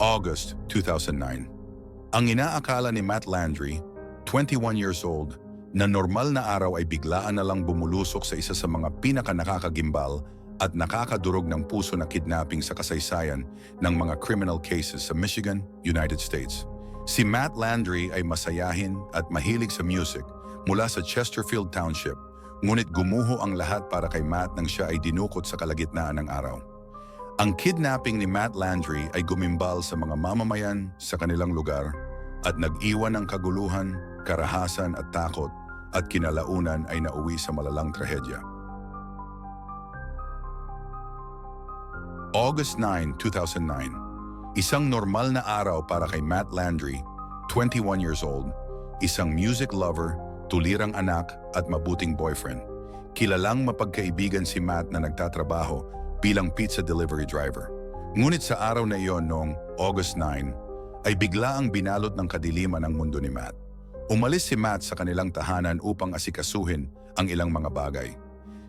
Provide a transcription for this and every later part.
August 2009. Ang inaakala ni Matt Landry, 21 years old, na normal na araw ay biglaan na lang bumulusok sa isa sa mga pinakanakakagimbal at nakakadurog ng puso na kidnapping sa kasaysayan ng mga criminal cases sa Michigan, United States. Si Matt Landry ay masayahin at mahilig sa music mula sa Chesterfield Township, ngunit gumuho ang lahat para kay Matt nang siya ay dinukot sa kalagitnaan ng araw. Ang kidnapping ni Matt Landry ay gumimbal sa mga mamamayan sa kanilang lugar at nag-iwan ng kaguluhan, karahasan at takot at kinalaunan ay nauwi sa malalang trahedya. August 9, 2009. Isang normal na araw para kay Matt Landry, 21 years old, isang music lover, tulirang anak at mabuting boyfriend. Kilalang mapagkaibigan si Matt na nagtatrabaho bilang pizza delivery driver. Ngunit sa araw na iyon noong August 9, ay bigla ang binalot ng kadiliman ang mundo ni Matt. Umalis si Matt sa kanilang tahanan upang asikasuhin ang ilang mga bagay.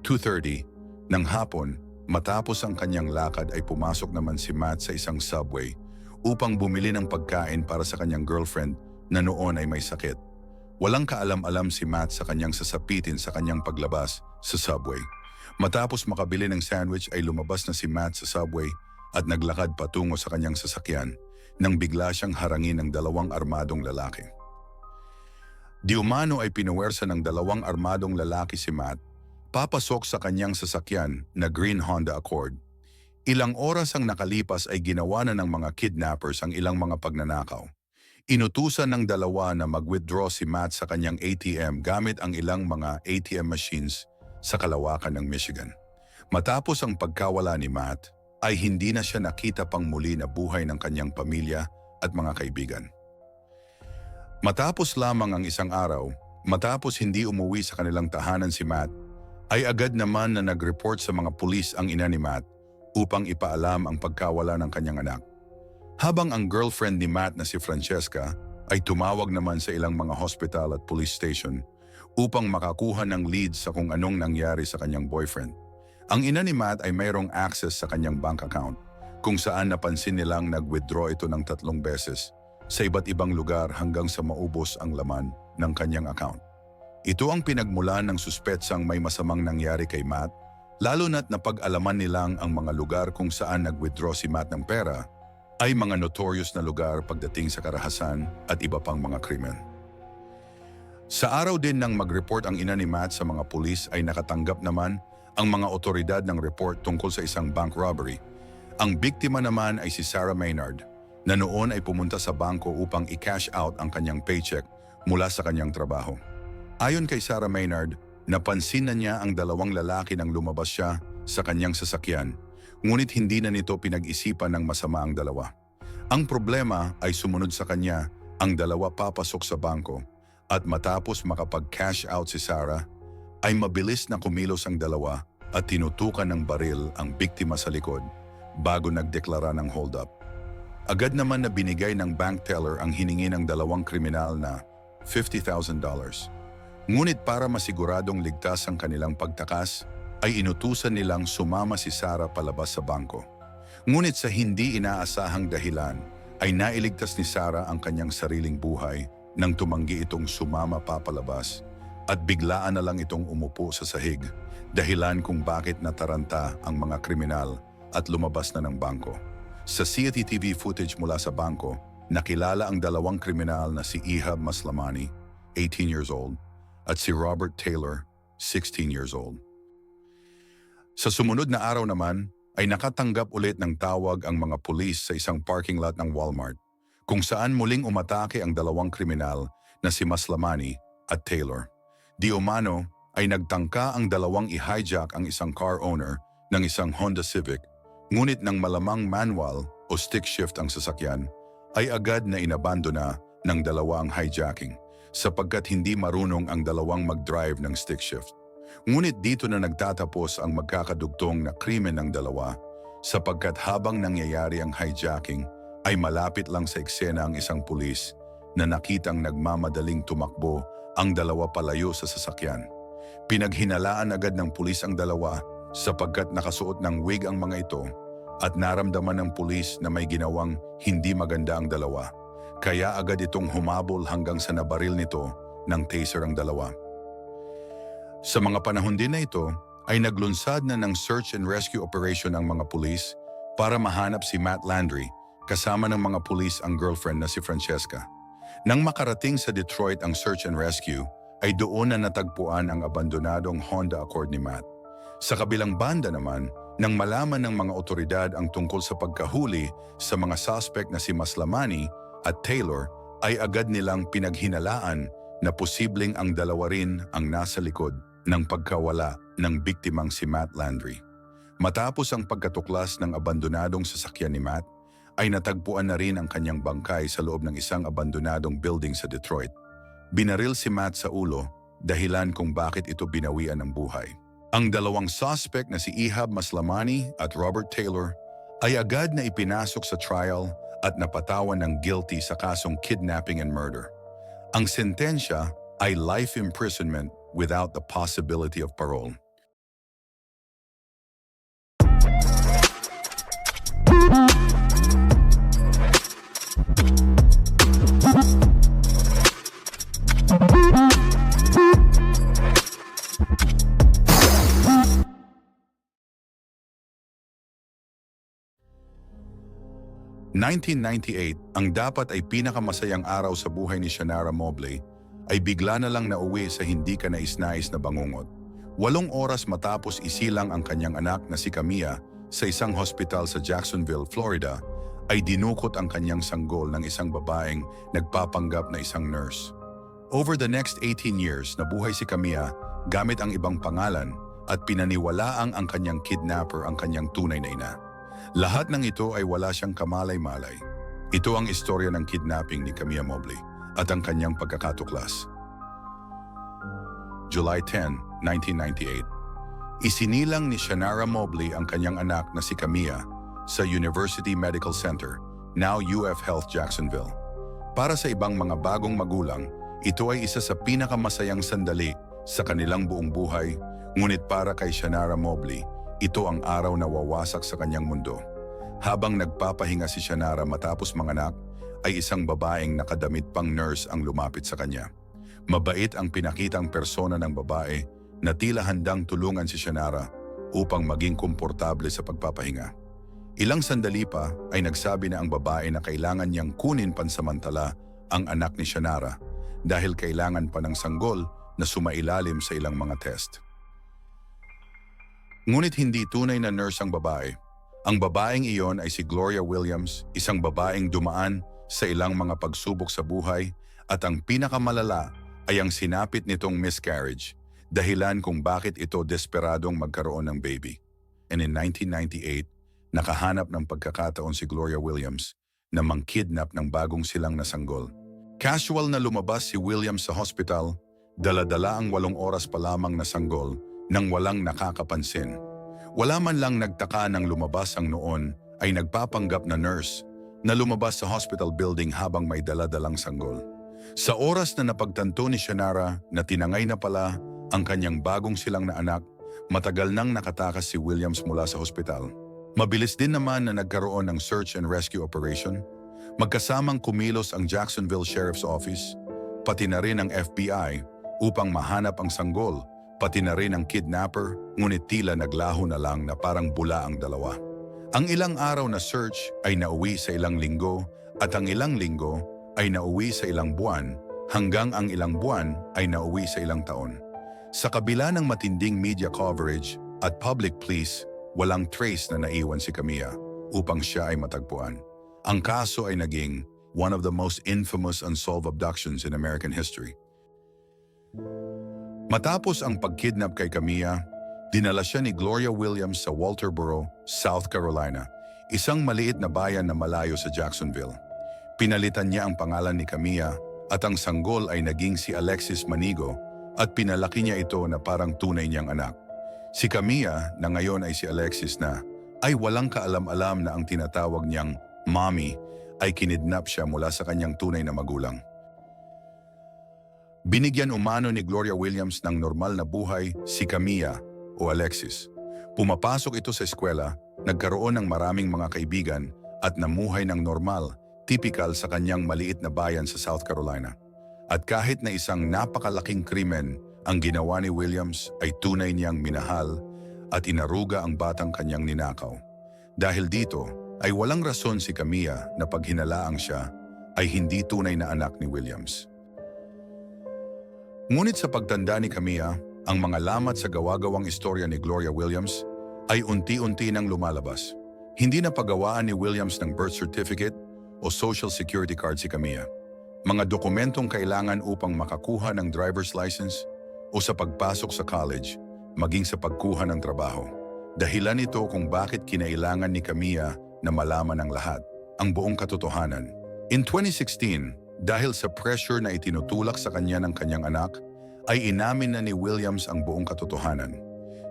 2.30, ng hapon, matapos ang kanyang lakad ay pumasok naman si Matt sa isang subway upang bumili ng pagkain para sa kanyang girlfriend na noon ay may sakit. Walang kaalam-alam si Matt sa kanyang sasapitin sa kanyang paglabas sa subway. Matapos makabili ng sandwich ay lumabas na si Matt sa subway at naglakad patungo sa kanyang sasakyan nang bigla siyang harangin ng dalawang armadong lalaki. Di umano ay pinuwersa ng dalawang armadong lalaki si Matt papasok sa kanyang sasakyan na green Honda Accord. Ilang oras ang nakalipas ay ginawa na ng mga kidnappers ang ilang mga pagnanakaw. Inutusan ng dalawa na mag-withdraw si Matt sa kanyang ATM gamit ang ilang mga ATM machines sa kalawakan ng Michigan. Matapos ang pagkawala ni Matt, ay hindi na siya nakita pang muli na buhay ng kanyang pamilya at mga kaibigan. Matapos lamang ang isang araw, matapos hindi umuwi sa kanilang tahanan si Matt, ay agad naman na nag-report sa mga pulis ang ina ni Matt upang ipaalam ang pagkawala ng kanyang anak. Habang ang girlfriend ni Matt na si Francesca ay tumawag naman sa ilang mga hospital at police station upang makakuha ng leads sa kung anong nangyari sa kanyang boyfriend. Ang ina ni Matt ay mayroong access sa kanyang bank account kung saan napansin nilang nag-withdraw ito ng tatlong beses sa iba't ibang lugar hanggang sa maubos ang laman ng kanyang account. Ito ang pinagmulan ng suspetsang may masamang nangyari kay Matt, lalo na't napag-alaman nilang ang mga lugar kung saan nag-withdraw si Matt ng pera ay mga notorious na lugar pagdating sa karahasan at iba pang mga krimen. Sa araw din nang mag-report ang ina ni Matt sa mga pulis ay nakatanggap naman ang mga otoridad ng report tungkol sa isang bank robbery. Ang biktima naman ay si Sarah Maynard na noon ay pumunta sa bangko upang i-cash out ang kanyang paycheck mula sa kanyang trabaho. Ayon kay Sarah Maynard, napansin na niya ang dalawang lalaki nang lumabas siya sa kanyang sasakyan, ngunit hindi na nito pinag-isipan ng masama ang dalawa. Ang problema ay sumunod sa kanya ang dalawa papasok sa bangko at matapos makapag-cash out si Sarah, ay mabilis na kumilos ang dalawa at tinutukan ng baril ang biktima sa likod bago nagdeklara ng hold-up. Agad naman na binigay ng bank teller ang hiningi ng dalawang kriminal na $50,000. Ngunit para masiguradong ligtas ang kanilang pagtakas, ay inutusan nilang sumama si Sarah palabas sa bangko. Ngunit sa hindi inaasahang dahilan, ay nailigtas ni Sarah ang kanyang sariling buhay nang tumanggi itong sumama papalabas at biglaan na lang itong umupo sa sahig dahilan kung bakit nataranta ang mga kriminal at lumabas na ng bangko. Sa CCTV footage mula sa bangko, nakilala ang dalawang kriminal na si Ihab Maslamani, 18 years old, at si Robert Taylor, 16 years old. Sa sumunod na araw naman, ay nakatanggap ulit ng tawag ang mga pulis sa isang parking lot ng Walmart kung saan muling umatake ang dalawang kriminal na si Maslamani at Taylor. Di umano ay nagtangka ang dalawang i-hijack ang isang car owner ng isang Honda Civic ngunit nang malamang manual o stick shift ang sasakyan ay agad na inabandona ng dalawa ang hijacking sapagkat hindi marunong ang dalawang mag-drive ng stick shift. Ngunit dito na nagtatapos ang magkakadugtong na krimen ng dalawa sapagkat habang nangyayari ang hijacking ay malapit lang sa eksena ang isang pulis na nakitang nagmamadaling tumakbo ang dalawa palayo sa sasakyan. Pinaghinalaan agad ng pulis ang dalawa sapagkat nakasuot ng wig ang mga ito at naramdaman ng pulis na may ginawang hindi maganda ang dalawa. Kaya agad itong humabol hanggang sa nabaril nito ng taser ang dalawa. Sa mga panahon din na ito, ay naglunsad na ng search and rescue operation ang mga pulis para mahanap si Matt Landry kasama ng mga pulis ang girlfriend na si Francesca. Nang makarating sa Detroit ang search and rescue, ay doon na natagpuan ang abandonadong Honda Accord ni Matt. Sa kabilang banda naman, nang malaman ng mga otoridad ang tungkol sa pagkahuli sa mga suspect na si Maslamani at Taylor, ay agad nilang pinaghinalaan na posibleng ang dalawa rin ang nasa likod ng pagkawala ng biktimang si Matt Landry. Matapos ang pagkatuklas ng abandonadong sasakyan ni Matt, ay natagpuan na rin ang kanyang bangkay sa loob ng isang abandonadong building sa Detroit. Binaril si Matt sa ulo, dahilan kung bakit ito binawian ng buhay. Ang dalawang suspect na si Ihab Maslamani at Robert Taylor ay agad na ipinasok sa trial at napatawan ng guilty sa kasong kidnapping and murder. Ang sentensya ay life imprisonment without the possibility of parole. ...1998, ang dapat ay pinakamasayang araw sa buhay ni Shannara Mobley ay bigla na lang nauwi sa hindi ka nais-nais na bangungot. Walong oras matapos isilang ang kanyang anak na si Camilla sa isang hospital sa Jacksonville, Florida, ay dinukot ang kanyang sanggol ng isang babaeng nagpapanggap na isang nurse. Over the next 18 years, nabuhay si Camilla gamit ang ibang pangalan at pinaniwalaang ang kanyang kidnapper ang kanyang tunay na ina. Lahat ng ito ay wala siyang kamalay-malay. Ito ang istorya ng kidnapping ni Camilla Mobley at ang kanyang pagkakatuklas. July 10, 1998. Isinilang ni Shannara Mobley ang kanyang anak na si Camilla sa University Medical Center, now UF Health Jacksonville. Para sa ibang mga bagong magulang, ito ay isa sa pinakamasayang sandali sa kanilang buong buhay, ngunit para kay Shannara Mobley, ito ang araw na wawasak sa kanyang mundo. Habang nagpapahinga si Shannara matapos manganak, ay isang babaeng nakadamit pang nurse ang lumapit sa kanya. Mabait ang pinakitang persona ng babae na tila handang tulungan si Shannara upang maging komportable sa pagpapahinga. Ilang sandali pa ay nagsabi na ang babae na kailangan niyang kunin pansamantala ang anak ni Shannara dahil kailangan pa ng sanggol na sumailalim sa ilang mga test. Ngunit hindi tunay na nurse ang babae. Ang babaeng iyon ay si Gloria Williams, isang babaeng dumaan sa ilang mga pagsubok sa buhay at ang pinakamalala ay ang sinapit nitong miscarriage, dahilan kung bakit ito desperadong magkaroon ng baby. And in 1998, nakahanap ng pagkakataon si Gloria Williams na mangkidnap ng bagong silang na sanggol. Casual na lumabas si Williams sa hospital, daladala ang walong oras pa lamang na sanggol nang walang nakakapansin. Wala man lang nagtaka nang lumabas ang noon ay nagpapanggap na nurse na lumabas sa hospital building habang may daladalang sanggol. Sa oras na napagtanto ni Shannara na tinangay na pala ang kanyang bagong silang na anak, matagal nang nakatakas si Williams mula sa hospital. Mabilis din naman na nagkaroon ng search and rescue operation. Magkasamang kumilos ang Jacksonville Sheriff's Office, pati na rin ang FBI upang mahanap ang sanggol, pati na rin ang kidnapper, ngunit tila naglaho na lang na parang bula ang dalawa. Ang ilang araw na search ay nauwi sa ilang linggo at ang ilang linggo ay nauwi sa ilang buwan hanggang ang ilang buwan ay nauwi sa ilang taon. Sa kabila ng matinding media coverage at public pleas, walang trace na naiwan si Camilla upang siya ay matagpuan. Ang kaso ay naging one of the most infamous unsolved abductions in American history. Matapos ang pagkidnap kay Camilla, dinala siya ni Gloria Williams sa Walterboro, South Carolina, isang maliit na bayan na malayo sa Jacksonville. Pinalitan niya ang pangalan ni Camilla at ang sanggol ay naging si Alexis Manigo at pinalaki niya ito na parang tunay niyang anak. Si Camilla, na ngayon ay si Alexis na, ay walang kaalam-alam na ang tinatawag niyang mommy ay kinidnap siya mula sa kanyang tunay na magulang. Binigyan umano ni Gloria Williams ng normal na buhay si Camilla o Alexis. Pumapasok ito sa eskwela nagkaroon ng maraming mga kaibigan at namuhay ng normal, typical sa kanyang maliit na bayan sa South Carolina. At kahit na isang napakalaking krimen ang ginawa ni Williams ay tunay niyang minahal at inaruga ang batang kanyang ninakaw. Dahil dito ay walang rason si Camilla na pag hinalaang siya ay hindi tunay na anak ni Williams. Ngunit sa pagtanda ni Camilla, ang mga lamat sa gawa-gawang istorya ni Gloria Williams ay unti-unti nang lumalabas. Hindi na pagawaan ni Williams ng birth certificate o social security card si Camilla. Mga dokumentong kailangan upang makakuha ng driver's license o sa pagpasok sa college, maging sa pagkuha ng trabaho. Dahilan ito kung bakit kinailangan ni Camilla na malaman ang lahat, ang buong katotohanan. In 2016, dahil sa pressure na itinutulak sa kanya ng kanyang anak, ay inamin na ni Williams ang buong katotohanan.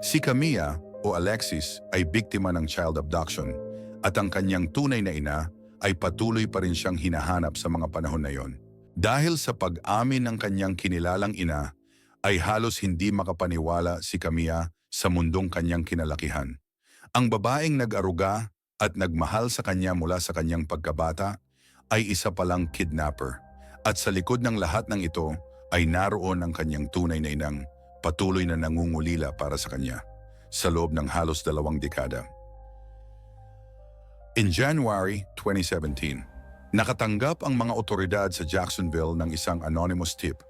Si Camilla o Alexis ay biktima ng child abduction at ang kanyang tunay na ina ay patuloy pa rin siyang hinahanap sa mga panahon na yon. Dahil sa pag-amin ng kanyang kinilalang ina, ay halos hindi makapaniwala si Camilla sa mundong kanyang kinalakihan. Ang babaeng nag-aruga at nagmahal sa kanya mula sa kanyang pagkabata ay isa palang kidnapper. At sa likod ng lahat ng ito ay naroon ang kanyang tunay na inang patuloy na nangungulila para sa kanya sa loob ng halos dalawang dekada. In January 2017, nakatanggap ang mga otoridad sa Jacksonville ng isang anonymous tip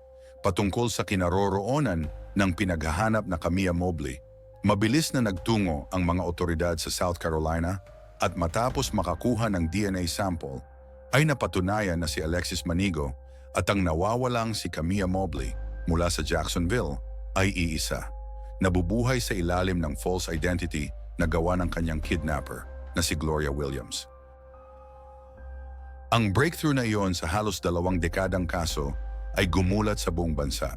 patungkol sa kinaroroonan ng pinaghahanap na Camilla Mobley. Mabilis na nagtungo ang mga otoridad sa South Carolina at matapos makakuha ng DNA sample, ay napatunayan na si Alexis Manigo at ang nawawalang si Camilla Mobley mula sa Jacksonville ay iisa. Nabubuhay sa ilalim ng false identity na gawa ng kanyang kidnapper na si Gloria Williams. Ang breakthrough na iyon sa halos dalawang dekadang kaso ay gumulat sa buong bansa.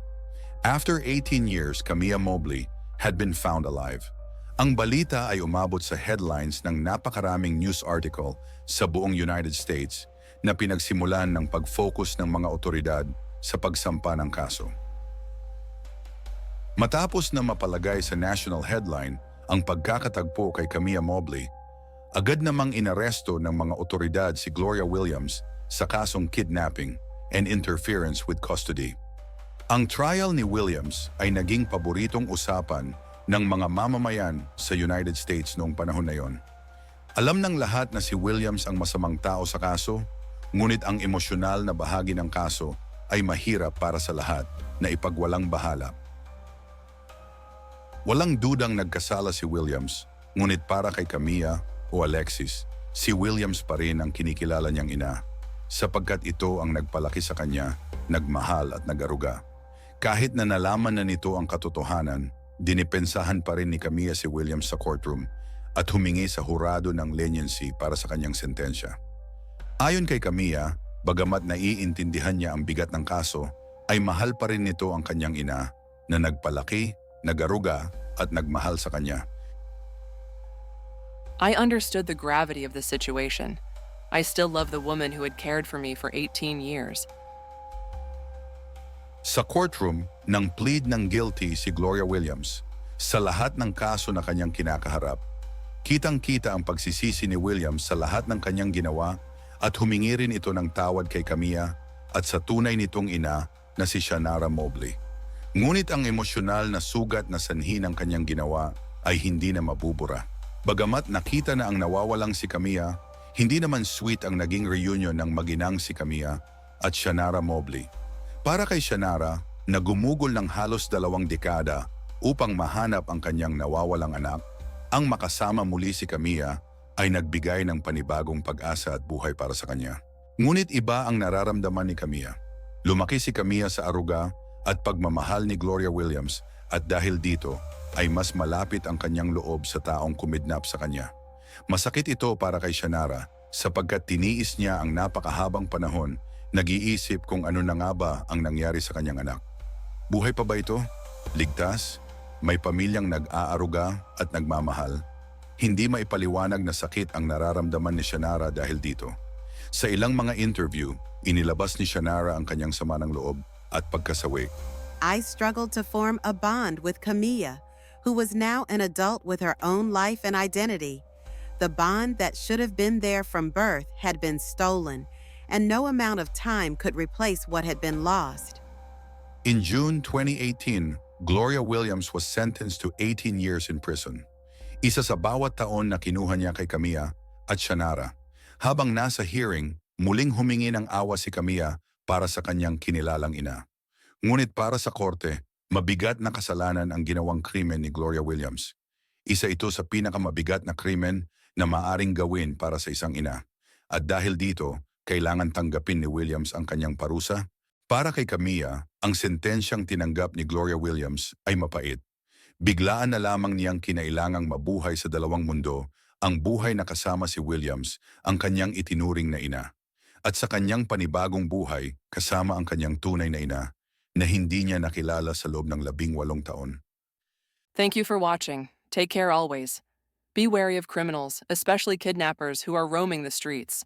After 18 years, Camilla Mobley had been found alive. Ang balita ay umabot sa headlines ng napakaraming news article sa buong United States na pinagsimulan ng pag-focus ng mga otoridad sa pagsampa ng kaso. Matapos na mapalagay sa national headline ang pagkakatagpo kay Camilla Mobley, agad namang inaresto ng mga otoridad si Gloria Williams sa kasong kidnapping and interference with custody. Ang trial ni Williams ay naging paboritong usapan ng mga mamamayan sa United States noong panahon na yon. Alam ng lahat na si Williams ang masamang tao sa kaso, ngunit ang emosyonal na bahagi ng kaso ay mahirap para sa lahat na ipagwalang bahala. Walang dudang nagkasala si Williams, ngunit para kay Camilla o Alexis, si Williams pa rin ang kinikilala niyang ina, sapagkat ito ang nagpalaki sa kanya, nagmahal at nagaruga. Kahit na nalaman na nito ang katotohanan, dinipensahan pa rin ni Camilla si Williams sa courtroom at humingi sa hurado ng leniency para sa kanyang sentensya. Ayon kay Camilla, bagamat naiintindihan niya ang bigat ng kaso, ay mahal pa rin nito ang kanyang ina na nagpalaki, nagaruga at nagmahal sa kanya. I understood the gravity of the situation. I still love the woman who had cared for me for 18 years. Sa courtroom, nang plead ng guilty si Gloria Williams sa lahat ng kaso na kanyang kinakaharap, kitang-kita ang pagsisisi ni Williams sa lahat ng kanyang ginawa at humingi rin ito ng tawad kay Camilla at sa tunay nitong ina na si Shanara Mobley. Ngunit ang emosyonal na sugat na sanhi ng kanyang ginawa ay hindi na mabubura. Bagamat nakita na ang nawawalang si Camilla, hindi naman sweet ang naging reunion ng maginang si Camilla at Shanara Mobley. Para kay Shanara, na gumugol ng halos dalawang dekada upang mahanap ang kanyang nawawalang anak, ang makasama muli si Camilla ay nagbigay ng panibagong pag-asa at buhay para sa kanya. Ngunit iba ang nararamdaman ni Camilla. Lumaki si Camilla sa aruga at pagmamahal ni Gloria Williams at dahil dito ay mas malapit ang kanyang loob sa taong kumidnap sa kanya. Masakit ito para kay Shanara sapagkat tiniis niya ang napakahabang panahon nag-iisip kung ano na nga ba ang nangyari sa kanyang anak. Buhay pa ba ito? Ligtas? May pamilyang nag-aaruga at nagmamahal? Hindi maipaliwanag na sakit ang nararamdaman ni Shanara dahil dito. Sa ilang mga interview, inilabas ni Shanara ang kanyang sama ng loob at pagkasawi. I struggled to form a bond with Camilla, who was now an adult with her own life and identity. The bond that should have been there from birth had been stolen, and no amount of time could replace what had been lost. In June 2018, Gloria Williams was sentenced to 18 years in prison. Isa sa bawat taon na kinuha niya kay Camilla at Shanara. Habang nasa hearing, muling humingi ng awa si Camilla para sa kanyang kinilalang ina. Ngunit para sa korte, mabigat na kasalanan ang ginawang krimen ni Gloria Williams. Isa ito sa pinakamabigat na krimen na maaring gawin para sa isang ina. At dahil dito, kailangan tanggapin ni Williams ang kanyang parusa para kay Camilla, ang sentensyang tinanggap ni Gloria Williams ay mapait. Biglaan na lamang niyang kinailangang mabuhay sa dalawang mundo ang buhay na kasama si Williams, ang kanyang itinuring na ina. At sa kanyang panibagong buhay, kasama ang kanyang tunay na ina, na hindi niya nakilala sa loob ng labing walong taon. Thank you for watching. Take care always. Be wary of criminals, especially kidnappers who are roaming the streets.